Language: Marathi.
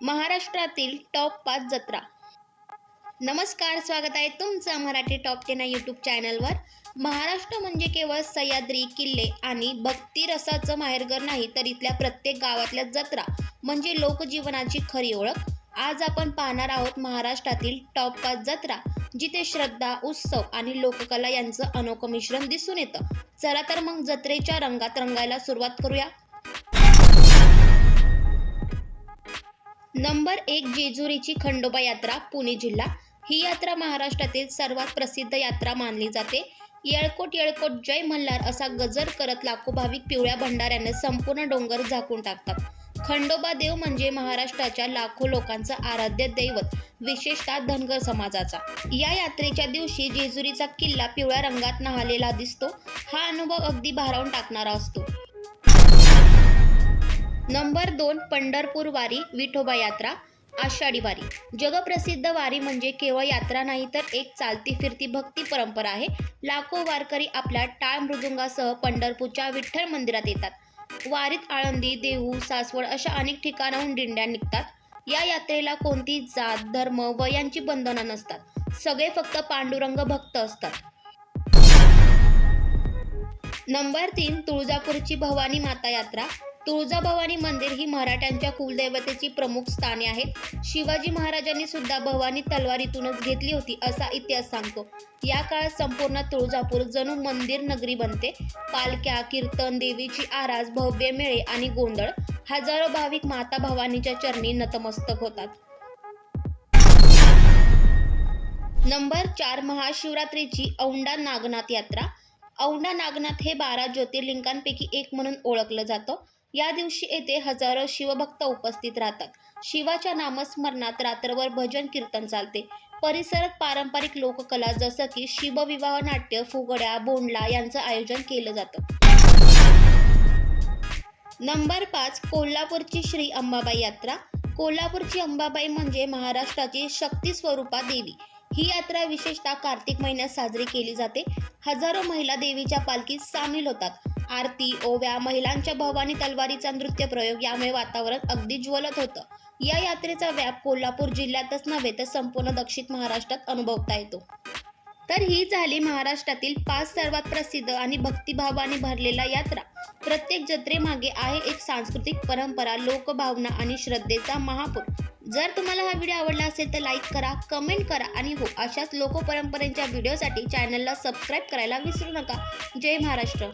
महाराष्ट्रातील टॉप पाच जत्रा. नमस्कार स्वागत आहे तुमचं मराठी टॉप टेन यूट्यूब चॅनलवर महाराष्ट्र म्हणजे केवळ सह्याद्री किल्ले आणि भक्ती रसाचं माहेरघर नाही तर इथल्या प्रत्येक गावातल्या जत्रा म्हणजे लोकजीवनाची खरी ओळख. आज आपण पाहणार आहोत महाराष्ट्रातील टॉप पाच जत्रा जिथे श्रद्धा उत्सव आणि लोककला यांचं अनोखं मिश्रण दिसून येतं. चला तर मग जत्रेच्या रंगात रंगायला सुरुवात करूया. नंबर एक जेजुरीची खंडोबा यात्रा पुणे जिल्हा. ही यात्रा महाराष्ट्रातील सर्वात प्रसिद्ध यात्रा मानली जाते. येळकोट येळकोट जय मल्हार असा गजर करत लाखो भाविक पिवळ्या भंडाऱ्याने संपूर्ण डोंगर झाकून टाकतात. खंडोबा देव म्हणजे महाराष्ट्राच्या लाखो लोकांचं आराध्य दैवत विशेषतः धनगर समाजाचा. या यात्रेच्या दिवशी जेजुरीचा किल्ला पिवळ्या रंगात न्हालेला दिसतो. हा अनुभव अगदी भारावून टाकणारा असतो. नंबर दोन पंढरपूर वारी विठोबा यात्रा आषाढी वारी. जगप्रसिद्ध वारी म्हणजे केवळ यात्रा नाही तर एक चालती फिरती भक्ती परंपरा आहे. लाखो वारकरी आपल्या टाळ मृदुंगासह पंढरपूरच्या विठ्ठल मंदिरात येतात. वारीत आळंदी देहू सासवड अशा अनेक ठिकाणाहून दिंड्या निघतात. या यात्रेला कोणती जात धर्म वयांची बंधनं नसतात. सगळे फक्त पांडुरंग भक्त असतात. नंबर तीन तुळजापूरची भवानी माता यात्रा. तुळजाभवानी मंदिर ही मराठ्यांच्या कुलदैवतेची प्रमुख स्थाने आहेत. शिवाजी महाराजांनी सुद्धा भवानी तलवारीतूनच घेतली होती असा इतिहास सांगतो. या काळात संपूर्ण तुळजापूर जणू मंदिर नगरी बनते. पालख्या कीर्तन देवीची आरास भव्य मेळे आणि गोंधळ हजारो भाविक माता भवानीच्या चरणी नतमस्तक होतात. नंबर चार महाशिवरात्रीची औंढा नागनाथ यात्रा. औंढा नागनाथ हे बारा ज्योतिर्लिंगांपैकी एक म्हणून ओळखलं जातं. या दिवशी येथे हजारो शिवभक्त उपस्थित राहतात. शिवाच्या नामस्मरणात रात्रभर भजन कीर्तन चालते. परिसरात पारंपरिक लोककला जसं की शिवविवाह नाट्य फुगड्या बोंडला यांचं आयोजन केलं जातं. नंबर पाच कोल्हापूरची श्री अंबाबाई यात्रा. कोल्हापूरची अंबाबाई म्हणजे महाराष्ट्राची शक्ती स्वरूपा देवी. ही यात्रा विशेषतः कार्तिक महिन्यात साजरी केली जाते. हजारो महिला देवीच्या पालखीत सामील होतात. आरती ओव्या महिलांच्या भवानी तलवारीचा नृत्य प्रयोग यामुळे वातावरण अगदी ज्वलत होतं. या यात्रेचा व्याप कोल्हापूर जिल्ह्यातच नव्हे तर संपूर्ण दक्षिण महाराष्ट्रात अनुभवता येतो. तर ही झाली महाराष्ट्रातील पाच सर्वात प्रसिद्ध आणि भक्तिभावाने भरलेला यात्रा. प्रत्येक जत्रेमागे आहे एक सांस्कृतिक परंपरा लोकभावना आणि श्रद्धेचा महापूर. जर तुम्हाला हा व्हिडिओ आवडला असेल तर लाईक करा कमेंट करा आणि हो अशाच लोकपरंपरेच्या व्हिडिओसाठी चॅनलला सबस्क्राईब करायला विसरू नका. जय महाराष्ट्र.